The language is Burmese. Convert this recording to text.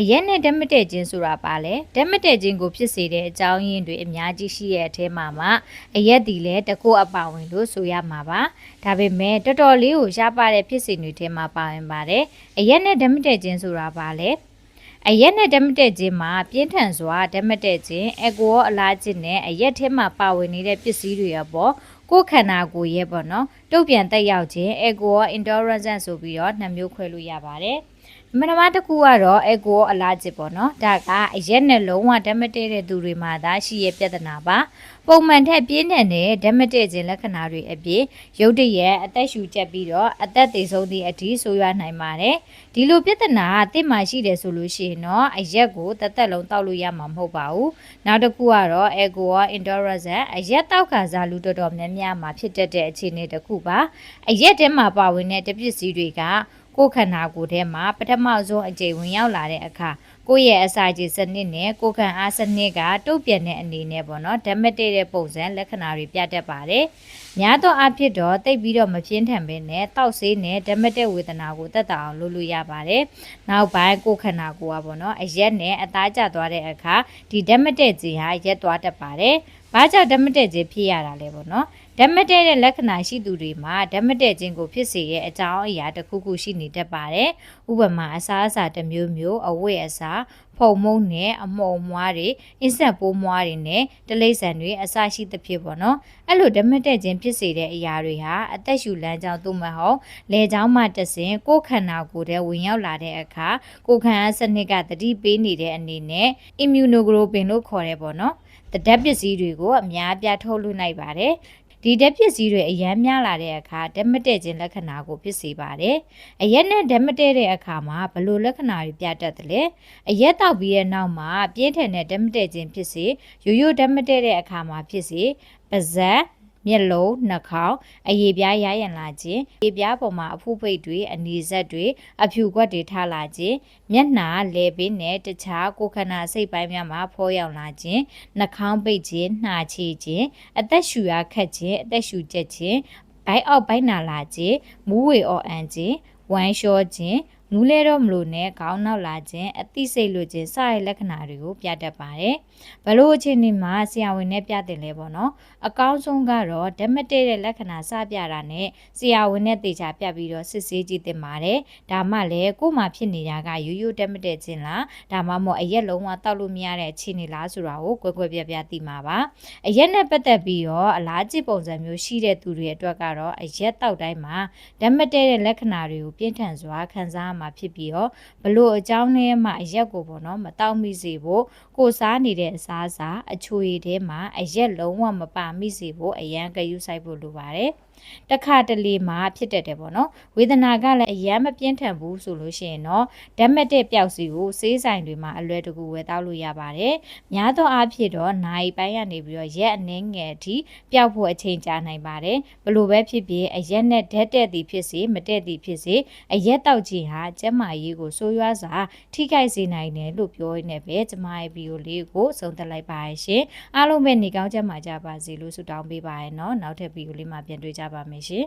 အရက်နဲ့ဓာတ်မတည့်ခြင်းဆိုတာပါလေဓာတ်မတည့်ခြင်းကိုဖြစ်စေတဲ့အကြောင်းရင်းတွေအများကြီးရှိရဲ့အထဲမှာမှအရက်ဒီလည်းတစ်ခုအပါဝင်လို့ဆိုရမှာပါဒါပေမဲ့တော်တော်လေးကိုရှားပါတဲ့ဖြစ်စဉ်တွေထဲမှာပါဝင်ပါတယ်အရက်နဲ့ဓာတ်မတည့်ခြင်းဆိုတာပါလေအရက်နဲ့ဓာတ်မတည့်ခြင်းမှာပြင်းထန်စွာဓာတ်မတည့်ခြင်းအက်ကိုရောအလားခြင်းနဲ့အရက်ထဲမှာပါဝင်နေတဲ့ပစ္စည်းတွေအပေါ်ကိုယ်ခန္ဓာကိုယ်ရဲ့ပေါ့နော်တုတ်ပြန်တက်ရောက်ခြင်းအက်ကိုရော intolerance ဆိုပြီးတော့နှစ်မျိုးခွဲလို့ရပါတယ်မ နမတစ်ခုကတော့အက်ကိုအလားကျစ်ပေါ့နော်ဒါကအရက်နဲ့လုံးဝဓာတ်မတည့်တဲ့သူတွေမှာသာရှိရဲ့ပြဿနာပါပုံမှန်ထက်ပြင်းထန်တဲ့ဓာတ်မတည့်ခြင်းလက္ခဏာတွေအပြင်ရုတ်တရက်အသက်ရှူကျက်ပြီးတော့အသက်သေဆုံးသည့်အထိဆိုးရွားနိုင်ပါတယ်ဒီလိုပြဿနာကတစ်မှရှိတယ်ဆိုလို့ရှိရင်တော့အရက်ကိုတစ်သက်လုံးတောက်လို့ရမှာမဟုတ်ပါဘူးနောက်တစ်ခုကတော့အက်ကိုရော intolerance အရက်တောက်ခါစားလူတော်တော်များများမှာဖြစ်တတ်တဲ့အခြေအနေတစ်ခုပါအရက်ထဲမှာပါဝင်တဲ့တပစ္စည်းတွေက ကိုယ်ခန္ဓာကိုယ်ထဲမှာပထမဆုံးအကြိမ်ဝင်ရောက်လာတဲ့အခါကိုယ့်ရဲ့အစာကြေစနစ်နဲ့ကိုယ်ခံအားစနစ်ကတုတ်ပြန်တဲ့အနေနဲ့ပေါ့နော်ဓာတ်မတည့်တဲ့ပုံစံလက္ခဏာတွေပြတတ်ပါတယ်။များသောအားဖြင့်တော့တိတ်ပြီးတော့မပြင်းထန်ပဲနဲ့တောက်ဆေးနဲ့ဓာတ်မတည့်ဝေဒနာကိုတက်တာအောင်လုပ်လို့ရပါတယ်။နောက်ပိုင်းကိုယ်ခန္ဓာကိုယ်ကပေါ့နော်အရက်နဲ့အသားကျသွားတဲ့အခါဒီဓာတ်မတည့်ခြင်းဟာရက်သွားတတ်ပါတယ်။ဘာကြောင့်ဓာတ်မတည့်ခြင်းဖြစ်ရတာလဲပေါ့နော် ဓာတ်မတည့်တဲ့လက္ခဏာရှိသူတွေမှာဓာတ်မတည့်ခြင်းကိုဖြစ်စေရဲ့အကြောင်းအရာတစ်ခုခုရှိနေတတ်ပါတယ်။ဥပမာအစားအစာတစ်မျိုးမျိုးအဝတ်အစားဖုံမုံနဲ့အမှုံမွားတွေအင်းဆက်ပိုးမွားတွေနဲ့တလိษံတွေအစရှိသဖြင့်ပေါ့နော်။အဲ့လိုဓာတ်မတည့်ခြင်းဖြစ်စေတဲ့အရာတွေဟာအသက်ရှူလမ်းကြောင်းသို့မဟုတ်လေကြောင်းမှတဆင်ကိုယ်ခန္ဓာကိုယ်ထဲဝင်ရောက်လာတဲ့အခါကိုယ်ခံအားစနစ်ကတတိပေးနေတဲ့အနေနဲ့ immunoglobulin လို့ခေါ်တယ်ပေါ့နော်။တဓာတ်ပစ္စည်းတွေကိုအများအပြားထုတ်လွှတ်နိုင်ပါတယ် ဒီဓာတ်ပစ္စည်းတွေအရန်များလာတဲ့အခါဓာတ်မတည့်ခြင်းလက္ခဏာကိုဖြစ်စေပါတယ်။အရက်နဲ့ဓာတ်မတည့်တဲ့အခါမှာဘလို့လက္ခဏာတွေပြတတ်တယ်လဲ။အရက်တောက်ပြီးတဲ့နောက်မှာပြင်းထန်တဲ့ဓာတ်မတည့်ခြင်းဖြစ်စေရိုးရိုးဓာတ်မတည့်တဲ့အခါမှာဖြစ်စေပါဇက် မျက်လုံးနှာခေါင်းအရေပြားရရန်လာခြင်းအရေပြားပေါ်မှာအဖုပိတ်တွေအနီဆက်တွေအဖြူခွက်တွေထားလာခြင်းမျက်နှာလေပင်နဲ့တခြားကိုယ်ခန္ဓာစိတ်ပိုင်းများမှာဖောရောက်လာခြင်းနှာခေါင်းပိတ်ခြင်းနှာချေခြင်းအသက်ရှူရခတ်ခြင်းအသက်ရှူကျက်ခြင်းဘိုက်အောက်ဘိုက်နာလာခြင်းမူးဝေအော်အန်ခြင်းဝမ်းလျှောခြင်း နူးလဲတော့မလို့နဲ့ခေါင်းနောက်လာခြင်းအသိစိတ်လိုခြင်းစတဲ့လက္ခဏာတွေကိုပြတတ်ပါတယ်။ဘလို့အခြေအနေမှာဆရာဝန်နဲ့ပြတယ်လဲပေါ့နော်။အကောင်းဆုံးကတော့ဓာတ်မတည့်တဲ့လက္ခဏာစပြတာနဲ့ဆရာဝန်နဲ့တေချာပြပြီးတော့စစ်ဆေးကြည့်တင်ပါတယ်။ဒါမှလည်းကို့မှာဖြစ်နေတာကရိုးရိုးဓာတ်မတည့်ခြင်းလားဒါမှမဟုတ်အရက်လုံးဝတောက်လို့မရတဲ့အခြေအနေလားဆိုတာကိုကွယ်ကွယ်ပြပြသိမှာပါ။အရက်နဲ့ပတ်သက်ပြီးတော့အလားကျစ်ပုံစံမျိုးရှိတဲ့သူတွေအတွက်ကတော့အရက်တောက်တိုင်းမှာဓာတ်မတည့်တဲ့လက္ခဏာတွေကိုပြင်းထန်စွာခံစားမှာဖြစ်ပြီးတော့ဘလို့အကြောင်းနဲ့မှအရက်ကိုပေါ့နော်မတောက်မိစေဖို့ကိုစားနေတဲ့အစားအစာအချိုရည်ထဲမှာအရက်လုံးဝမပါမိစေဖို့အရန်ကယူဆိုင်ဖို့လိုပါတယ် တခါတလေမှာဖြစ်တတ်တယ်ပေါ့နော်ဝေဒနာကလည်းအယမ်းမပြင်းထန်ဘူးဆိုလို့ရှိရင်တော့ဓာတ်မတက်ပျောက်စီကိုဆေးဆိုင်တွေမှာအလွယ်တကူဝယ်တောက်လို့ရပါတယ်များသောအားဖြင့်တော့နိုင်ပိုင်းကနေပြီးတော့ရက်အနှင်းငယ်အထိပျောက်ဖို့အချိန်ကြာနိုင်ပါတယ်ဘလို့ပဲဖြစ်ဖြစ်အရက်နဲ့ဓာတ်တက်သည်ဖြစ်စေမတက်သည်ဖြစ်စေအရက်တောက်ခြင်းဟာကျန်းမာရေးကိုဆိုးရွားစွာထိခိုက်စေနိုင်တယ်လို့ပြောရင်းနဲ့ပဲကျမရဲ့ဗီဒီယိုလေးကိုဆုံးသက်လိုက်ပါရရှင်အားလုံးပဲနေကောင်းကြမှာကြပါစေလို့ဆုတောင်းပေးပါရနော်နောက်ထပ်ဗီဒီယိုလေးမှာပြန်တွေ့ကြပါမယ်ရှင်